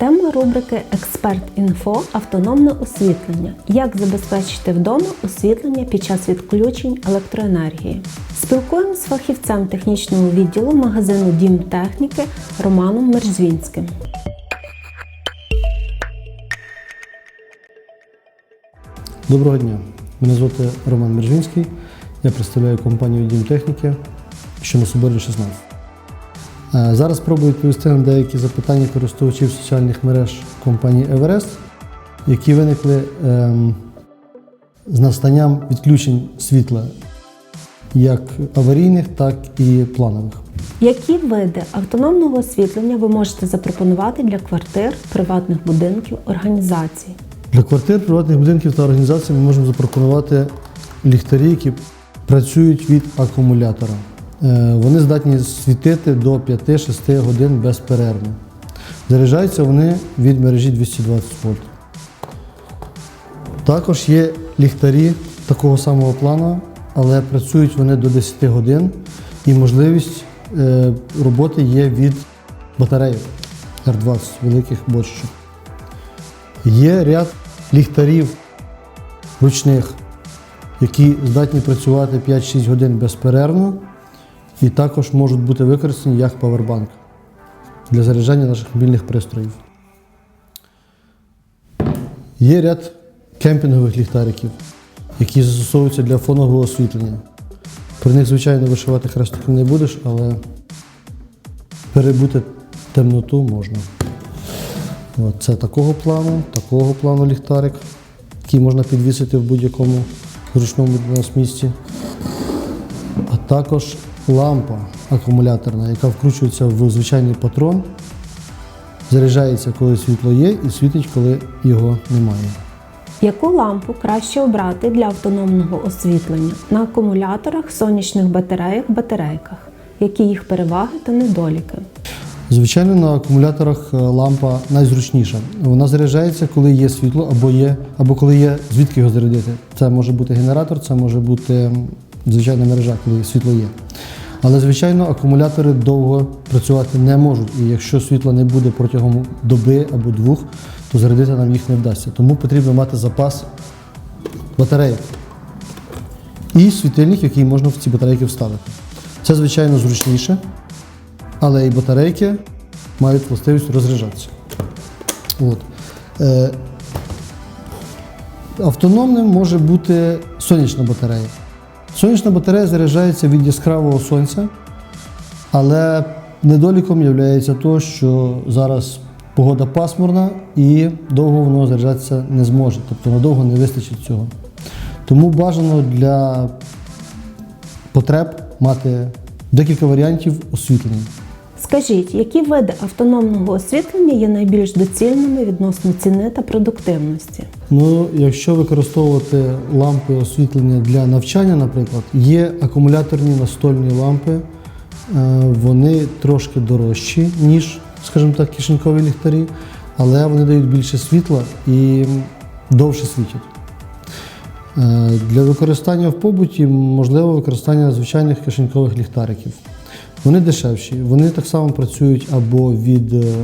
Тема рубрики Експерт інфо автономне освітлення. Як забезпечити вдома освітлення під час відключень електроенергії. Спілкуємося з фахівцем технічного відділу магазину Дім техніки Романом Мерзвінським. Доброго дня. Мене звати Роман Мержинський. Я представляю компанію Дім техніки, що на Соборі 16. Е, Зараз спробую відповісти на деякі запитання користувачів соціальних мереж компанії Everest, які виникли ем, з настанням відключень світла як аварійних, так і планових. Які види автономного освітлення ви можете запропонувати для квартир, приватних будинків, організацій? Для квартир, приватних будинків та організацій ми можемо запропонувати ліхтарі, які працюють від акумулятора. Е, Вони здатні світити до 5-6 годин безперервно. Заряджаються вони від мережі 220 вольт. Також є ліхтарі такого самого плану, але працюють вони до 10 годин і можливість е, роботи є від батарейок R20 великих бочечок. Є ряд ліхтарів ручних, які здатні працювати 5-6 годин безперервно і також можуть бути використані як павербанк для заряджання наших мобільних пристроїв. Є ряд кемпінгових ліхтариків, які застосовуються для фонового освітлення. При них, звичайно, вишивати хрестиком не будеш, але перебути темноту можна. От, це такого плану, такого плану ліхтарик, який можна підвісити в будь-якому зручному для нас місці. А також лампа акумуляторна, яка вкручується в звичайний патрон, заряджається, коли світло є, і світить, коли його немає. Яку лампу краще обрати для автономного освітлення на акумуляторах, сонячних батареях, батарейках? Які їх переваги та недоліки? Звичайно, на акумуляторах е, лампа найзручніша. Вона заряджається, коли є світло, або є, або коли є звідки його зарядити. Це може бути генератор, це може бути звичайна мережа, коли світло є. Але, звичайно, акумулятори довго працювати не можуть. І якщо світла не буде протягом доби або двох, то зарядити нам їх не вдасться. Тому потрібно мати запас батарейок і світильник, який можна в ці батарейки вставити. Це, звичайно, зручніше, але і батарейки мають властивість розряджатися. От. Е, автономним може бути сонячна батарея. Сонячна батарея заряджається від яскравого сонця, але недоліком є те, що зараз погода пасмурна і довго воно заряджатися не зможе, тобто надовго не вистачить цього. Тому бажано для потреб мати декілька варіантів освітлення. Скажіть, які види автономного освітлення є найбільш доцільними відносно ціни та продуктивності? Ну, якщо використовувати лампи освітлення для навчання, наприклад, є акумуляторні настольні лампи, е, вони трошки дорожчі, ніж, скажімо так, кишенькові ліхтарі, але вони дають більше світла і довше світять. Е, Для використання в побуті можливо використання звичайних кишенькових ліхтариків. Вони дешевші, вони так само працюють або від е,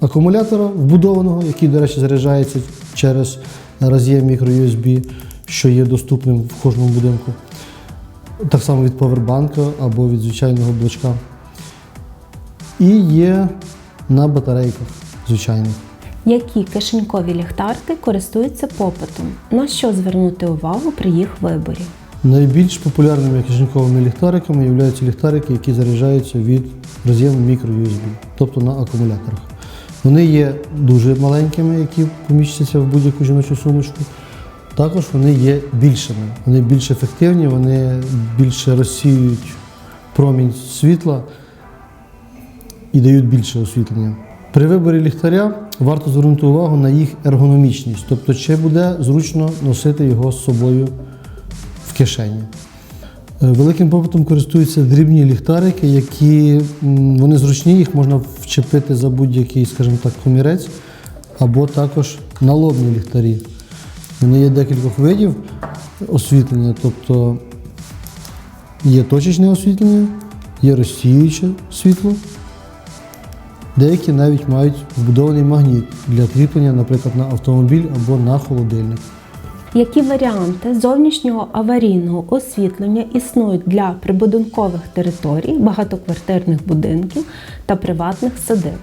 акумулятора вбудованого, який, до речі, заряджається через роз'єм мікро-USB, що є доступним в кожному будинку. Так само від повербанка або від звичайного блочка. І є на батарейках звичайних. Які кишенькові ліхтарки користуються попитом? На що звернути увагу при їх виборі? Найбільш популярними кишеньковими ліхтариками являються ліхтарики, які заряджаються від роз'єму мікро-USB, тобто на акумуляторах. Вони є дуже маленькими, які поміщаться в будь-яку жіночу сумочку. Також вони є більшими, вони більш ефективні, вони більше розсіюють промінь світла і дають більше освітлення. При виборі ліхтаря варто звернути увагу на їх ергономічність, тобто чи буде зручно носити його з собою кишені. Е, Великим попитом користуються дрібні ліхтарики, які вони зручні, їх можна вчепити за будь-який, скажімо так, комірець, або також налобні ліхтарі. Вони є декількох видів освітлення, тобто є точечне освітлення, є розсіююче світло Деякі навіть мають вбудований магніт для кріплення, наприклад, на автомобіль або на холодильник. Які варіанти зовнішнього аварійного освітлення існують для прибудинкових територій, багатоквартирних будинків та приватних садиб?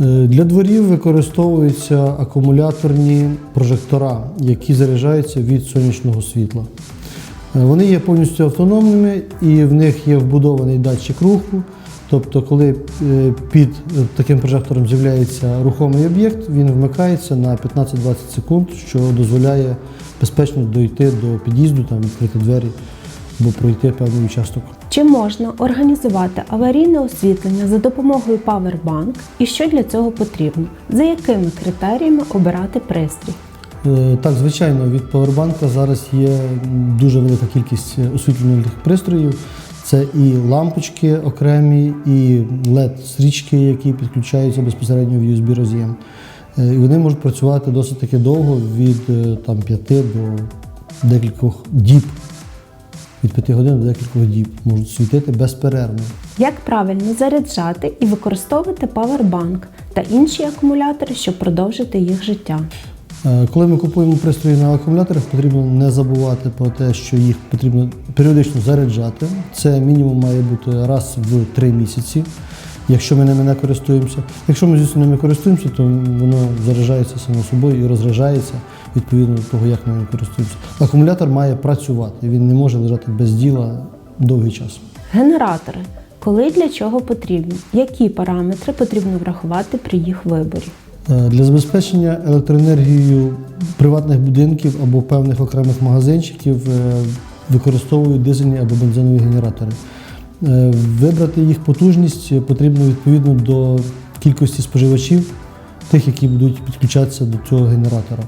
Е, Для дворів використовуються акумуляторні прожектора, які заряджаються від сонячного світла. Е, Вони є повністю автономними і в них є вбудований датчик руху. Тобто, коли е, під е, таким прожектором з'являється рухомий об'єкт, він вмикається на 15-20 секунд, що дозволяє безпечно дойти до під'їзду, там відкрити двері або пройти певний участок. Чи можна організувати аварійне освітлення за допомогою Powerbank і що для цього потрібно? За якими критеріями обирати пристрій? Е, Так, звичайно, від Powerbank зараз є дуже велика кількість освітлювальних пристроїв. Це і лампочки окремі, і LED-стрічки, які підключаються безпосередньо в USB роз'єм. Е, І вони можуть працювати досить таки довго від е, там, 5 до декількох діб. Від 5 годин до декількох діб можуть світити безперервно. Як правильно заряджати і використовувати Powerbank та інші акумулятори, щоб продовжити їх життя? Е, Коли ми купуємо пристрої на акумуляторах, потрібно не забувати про те, що їх потрібно періодично заряджати. Це мінімум має бути раз в три місяці, якщо ми ними не користуємося. Якщо ми, звісно, ними користуємося, то воно заряджається само собою і розряджається відповідно до того, як ми ним користуємося. Акумулятор має працювати, він не може лежати без діла довгий час. Генератори. Коли для чого потрібні? Які параметри потрібно врахувати при їх виборі? Е, Для забезпечення електроенергією приватних будинків або певних окремих магазинчиків е, використовують дизельні або бензинові генератори. Е, Вибрати їх потужність потрібно відповідно до кількості споживачів, тих, які будуть підключатися до цього генератора.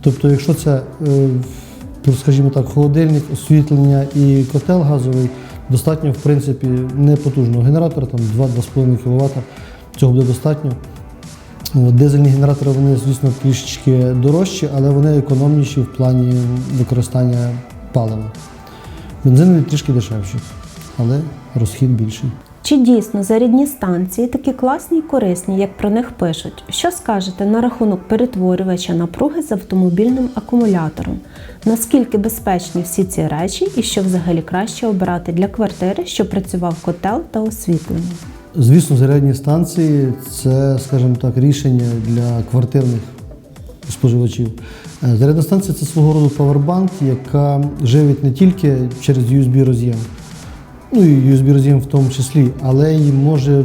Тобто, якщо це, скажімо так, холодильник, освітлення і котел газовий, достатньо, в принципі, непотужного генератора, там 2-2,5 кВт, цього буде достатньо. От, Дизельні генератори, вони, звісно, трішечки дорожчі, але вони економніші в плані використання палива. Бензинові трішки дешевші, але розхід більший. Чи дійсно зарядні станції такі класні і корисні, як про них пишуть? Що скажете на рахунок перетворювача напруги з автомобільним акумулятором? Наскільки безпечні всі ці речі і що взагалі краще обирати для квартири, щоб працював котел та освітлення? Звісно, зарядні станції це, скажімо так, рішення для квартирних споживачів. Е, Зарядна станція це свого роду павербанк, яка живить не тільки через USB роз'єм, ну і USB роз'єм в тому числі, але й може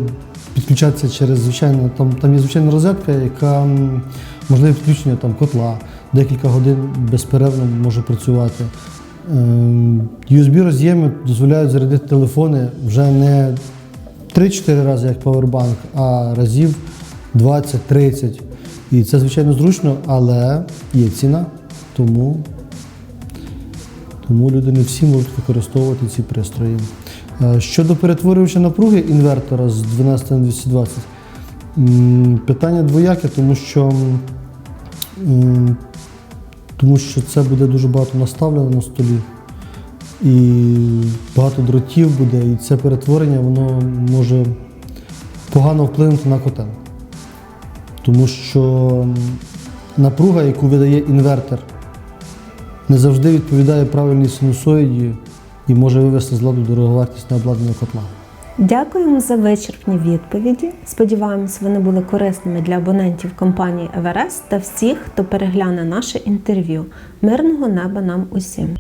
підключатися через звичайно, там, там є звичайна розетка, яка можливе підключення там, котла, декілька годин безперервно може працювати. Ем, USB роз'єми дозволяють зарядити телефони вже не 3-4 рази як павербанк, а разів 20-30. І це, звичайно, зручно, але є ціна, тому, тому люди не всі можуть використовувати ці пристрої. Е, Щодо перетворювача напруги інвертора з 12 на 220, питання двояке, тому що, тому що це буде дуже багато наставлено на столі і багато дротів буде, і це перетворення воно може погано вплинути на котел. Тому що напруга, яку видає інвертор, не завжди відповідає правильній синусоїді і може вивести з ладу дороговартісне обладнання котла. Дякуємо за вичерпні відповіді. Сподіваємось, вони були корисними для абонентів компанії Еверест та всіх, хто перегляне наше інтерв'ю. Мирного неба нам усім!